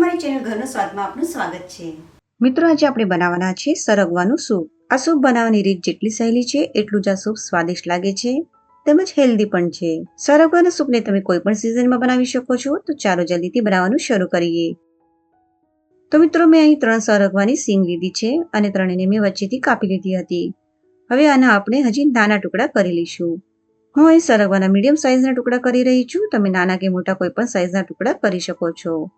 અમારી ચેનલ ઘરનો સ્વાદમાં આપનું સ્વાગત છે. મિત્રો, આજે આપણે બનાવવાના છે સરગવાનું સૂપ. આ સૂપ બનાવવાની રીત જેટલી સહેલી છે, એટલું જ આ સૂપ સ્વાદિષ્ટ લાગે છે. તેમજ હેલ્ધી પણ છે. સરગવાના સૂપને તમે કોઈ પણ સિઝનમાં બનાવી શકો છો, તો ચાલો જલ્દીથી બનાવવાનું શરૂ કરીએ. તો મિત્રો, મેં અહીં ત્રણ સરગવાની સીંગ લીધી છે અને ત્રણેયને મેં વચ્ચેથી કાપી લીધી હતી. હવે આના આપણે હજી નાના ટુકડા કરી લઈશું. હું અહીં સરગવાના મીડિયમ સાઇઝના ટુકડા કરી રહી છું. તમે નાના કે મોટા કોઈ પણ સાઇઝના ટુકડા કરી શકો છો.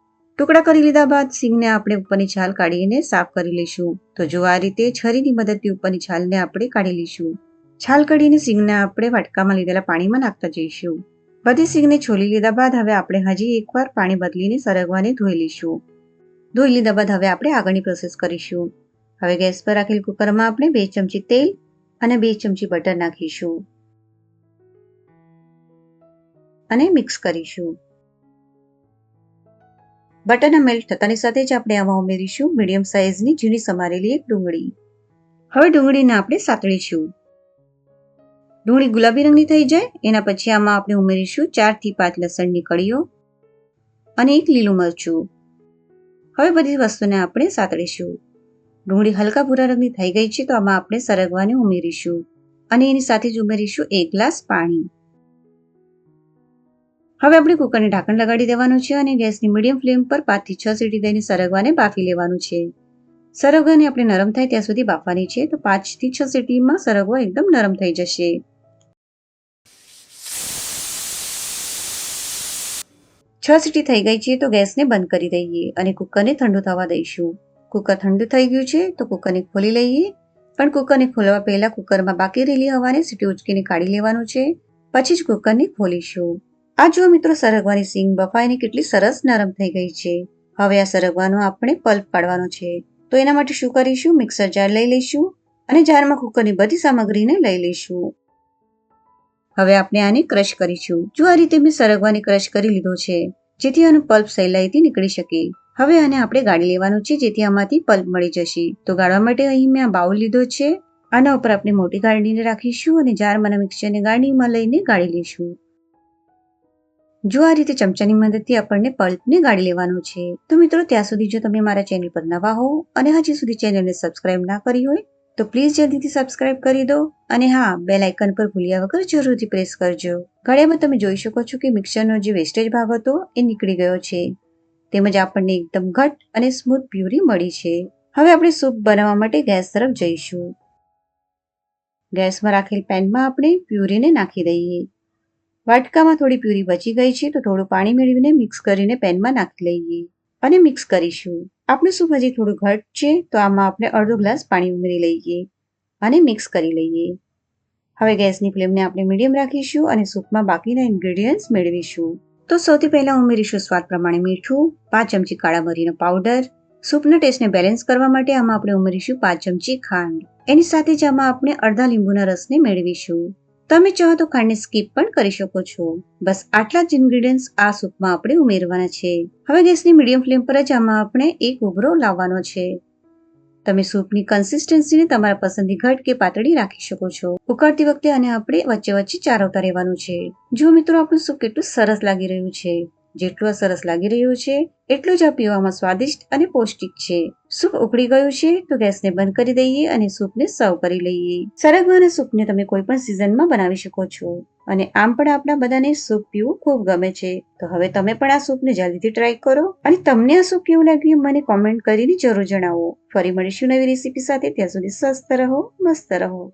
ટુકડા કરી લીધા બાદ સિંગને આપણે ઉપરની છાલ કાઢીને સાફ કરી લઈશું. તો જો આ રીતે છરીની મદદથી ઉપરની છાલને આપણે કાઢી લઈશું. છાલ કાઢીને સિંગને આપણે વાટકામાં લીધેલા પાણીમાં નાખતા જઈશું. બધી સિંગને છોલી લીધા બાદ હવે આપણે હજી એકવાર પાણી બદલીને સરગવાને ધોઈ લઈશું. ધોઈ લીધા બાદ હવે આપણે આગળની પ્રોસેસ કરીશું. હવે ગેસ પર રાખેલ કુકરમાં આપણે બે ચમચી તેલ અને બે ચમચી બટર નાખીશું. અને મિક્સ કરીશું. બટરના મેલ્ટ થતાની સાથે જ આપણે આમાં ઉમેરીશું મીડિયમ સાઇઝની ઝીણી સમારેલી એક ડુંગળી. હવે ડુંગળીને આપણે સાતળીશું. ડુંગળી ગુલાબી રંગની થઈ જાય, એના પછી આમાં આપણે ઉમેરીશું ચારથી પાંચ લસણની કળીઓ અને એક લીલું મરચું. હવે બધી વસ્તુને આપણે સાતળીશું. ડુંગળી હલકા ભૂરા રંગની થઈ ગઈ છે, તો આમાં આપણે સરગવાને ઉમેરીશું અને એની સાથે જ ઉમેરીશું એક ગ્લાસ પાણી. હવે આપણે કુકરને ઢાંકણ લગાડી દેવાનું છે અને ગેસની મીડિયમ ફ્લેમ પર પાંચથી છ સીટી દઈને સરગવાને બાફી લેવાનું છે. સરગવાને આપણે નરમ થાય ત્યાં સુધી બાફવાની છે તો પાંચથી છ સીટીમાં સરગવો એકદમ નરમ થઈ જશે. છ સીટી થઈ ગઈ છે તો ગેસને બંધ કરી દઈએ અને કુકરને ઠંડુ થવા દઈશું. કુકર ઠંડુ થઈ ગયું છે તો કુકરને ખોલી લઈએ. પણ કુકરને ખોલવા પહેલા કુકરમાં બાકી રહેલી હવાને સીટી ઉચકીને કાઢી લેવાનું છે. પછી જ કુકરને ખોલીશું. આ જુઓ મિત્રો, સરગવાની સિંગ બફાઈને કેટલી સરસ નરમ થઈ ગઈ છે. હવે આ સરગવાનો આપણે પલ્પ કાઢવાનો છે. તો એના માટે શું કરીશું? મિક્સર જાર લઈ લઈશું અને જારમાં કુકરની બધી સામગ્રીને લઈ લઈશું. હવે આપણે આને ક્રશ કરીશું. જો આ રીતે મેં સરગવાને ક્રશ કરી લીધો છે, જેથી આનો પલ્પ સહેલાઈથી નીકળી શકે. હવે આને આપણે ગાળી લેવાનું છે, જેથી આમાંથી પલ્પ મળી જશે. તો ગાળવા માટે અહીં મેં આ બાઉલ લીધો છે. આના ઉપર આપણે મોટી ગાળણીને રાખીશું અને જારમાં મિક્સરને ગાળણીમાં લઈને ગાળી લઈશું. જો આ રીતે ચમચાની મદદથી આપણને પલ્પને ગાળી લેવાનું છે, તો મિત્રો ત્યાં સુધી જો તમે મારા ચેનલ પર નવા હો અને હજી સુધી ચેનલને સબસ્ક્રાઇબ ના કરી હોય, તો પ્લીઝ જલ્દીથી સબસ્ક્રાઇબ કરી દો અને હા, બેલ આઇકન પર ભૂલ્યા વગર જરૂરથી પ્રેસ કરજો. ઘડિયામાં તમે જોઈ શકો છો કે મિક્સરનો જે વેસ્ટેજ ભાગ હતો, એ નીકળી ગયો છે. તેમજ આપણને એકદમ ઘટ અને સ્મૂથ પ્યુરી મળી છે. હવે આપણે સૂપ બનાવવા માટે ગેસ તરફ જઈશું. ગેસમાં રાખેલ પેનમાં આપણે પ્યુરીને નાખી દઈએ. વાટકામાં થોડી પ્યુરી બચી ગઈ છે તો થોડું પાણી મેળવીને મિક્સ કરીને પેનમાં નાખી લઈએ અને મિક્સ કરીશું. આપણું સૂપ હજી થોડું ઘટ છે તો આમાં આપણે અડધો ગ્લાસ પાણી ઉમેરી લઈએ અને મિક્સ કરી લઈએ. હવે ગેસની ફ્લેમને આપણે મીડિયમ રાખીશું અને સૂપમાં બાકીના ઇન્ગ્રેડિયન્ટ્સ મેળવીશું. તો સૌથી પહેલા ઉમેરીશું સ્વાદ પ્રમાણે મીઠું, પાંચ ચમચી કાળા મરીનો પાવડર. સૂપના ટેસ્ટને બેલેન્સ કરવા માટે આમાં આપણે ઉમેરીશું પાંચ ચમચી ખાંડ. એની સાથે જ આમાં આપણે અડધા લીંબુના રસને મેળવીશું. તમે ચાહો તો ખાંડને સ્કીપ પણ કરી શકો છો. બસ આટલા જ ઇન્ગ્રેડિયન્ટ્સ આ સૂપમાં આપણે ઉમેરવાના છે. હવે ગેસની મીડિયમ ફ્લેમ પર જ આમાં આપણે એક ઉભરો લાવવાનો છે. તમે સૂપની કન્સિસ્ટન્સીને તમારા પસંદની ઘટ કે પાતળી રાખી શકો છો. ઉકળતી વખતે અને આપણે વચ્ચે વચ્ચે ચારવતા રહેવાનું છે. જો મિત્રો આપણું સૂપ કેટલું સરસ લાગી રહ્યું છે. જેટલું આ સરસ લાગી રહ્યું છે, એટલું જ આ પીવામાં સ્વાદિષ્ટ અને પૌષ્ટિક છે. સૂપ ઉકળી ગયું છે, તો ગેસને બંધ કરી દઈએ અને સૂપને સર્વ કરી લઈએ. સરગવાના સૂપને તમે કોઈ પણ સિઝનમાં બનાવી શકો છો. અને આમ પણ આપણા બધાને સૂપ પીવું ખૂબ ગમે છે. તો હવે તમે પણ આ સૂપને જલ્દીથી ટ્રાય કરો. અને તમને આ સૂપ કેવું લાગ્યું મને કોમેન્ટ કરીને જરૂર જણાવો. ફરી મળીશું નવી રેસીપી સાથે. ત્યાં સુધી સ્વસ્થ રહો, મસ્ત રહો.